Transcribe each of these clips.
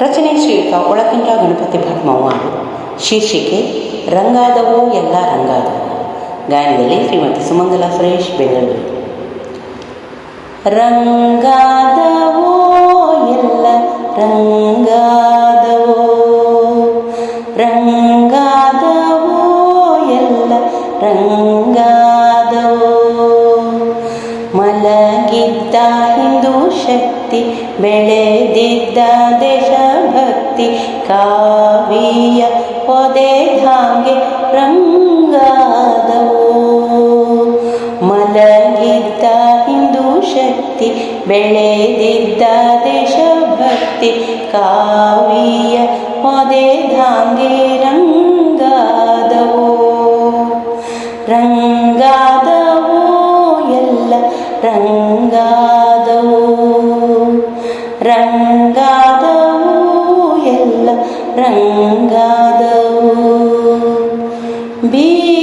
ರಚನೆ ಶ್ರೀಯುತ ಒಳಕಂಠ ಗಣಪತಿ ಭಟ್ಮವ್ವ ಶೀರ್ಷಿಕೆ, ರಂಗಾದವೋ ಎಲ್ಲ ರಂಗಾದವು ಗಾಯನದಲ್ಲಿ ಶ್ರೀಮತಿ ಸುಮಂಗಲ ಸುರೇಶ್, ಬೆಂಗಳೂರು. ರಂಗಾದವೋ ಎಲ್ಲ ರಂಗಾದವೋ ರಂಗಾದವೋ ಎಲ್ಲ ರಂಗಾದವೋ ಮಲಗಿದ್ದ ಹಿಂದೂ ಶಕ್ತಿ, ಬೆಳೆದಿದ್ದ ದೇಶಭಕ್ತಿ, ಕಾವಿಯ ಹೊದೆದಾಗೆ ರಂಗಾದವೋ. ಮಲಗಿದ್ದ ಹಿಂದೂ ಶಕ್ತಿ, ಬೆಳೆದಿದ್ದ ದೇಶಭಕ್ತಿ, ಕಾವಿಯ ಹೊದೆದಾಗೆ ರಂಗಾದವೋ. ರಂಗಾದವೋ ರಂಗಾದವೋ ರಂಗಾದವೋ ಎಲ್ಲ ರಂಗಾದವೋ ಬೀದಿ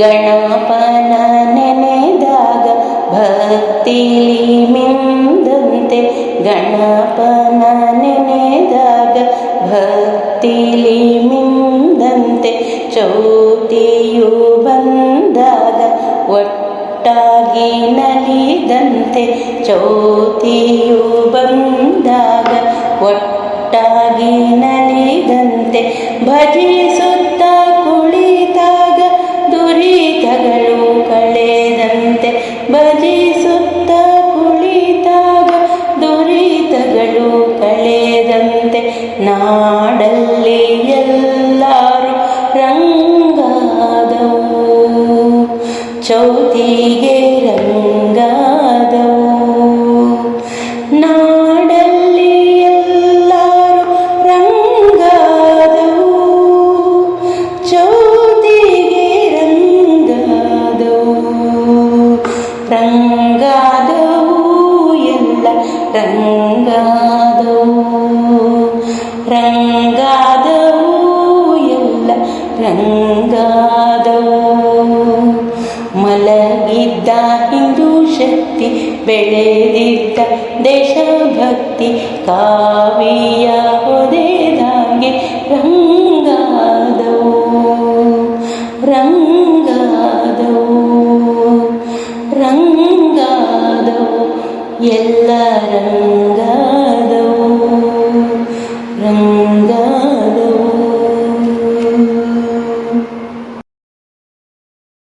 ಗಣಪನ ನೆನೆದಾಗ ಭಕ್ತಿಲಿ ಮಿಂದಂತೆ ಗಣಪನ ನೆನೆದಾಗ ಭಕ್ತಿಲಿ ಮಿಂದಂತೆ ಚೌತಿಯು ಬಂದಾಗ ಒಟ್ಟಾಗಿ ನಲಿದಂತೆ ಚೌತಿಯು ಬಂದಾಗ ಒಟ್ಟಾಗಿ ನಲಿದಂತೆ ಭಜಿಸುತ್ತ ರಂಗಾದವು ಎಲ್ಲ ರಂಗಾದವು. ರಂಗಾದವು ಎಲ್ಲ ರಂಗಾದವು. ಮಲಗಿದ್ದ ಹಿಂದೂ ಶಕ್ತಿ ಬೆಳೆದಿದ್ದ ದೇಶಭಕ್ತಿ ಕಾವಿಯ ಹೊದೆದಾಗೆ ರಂಗಾದವು. ಎಲ್ಲರಂಗ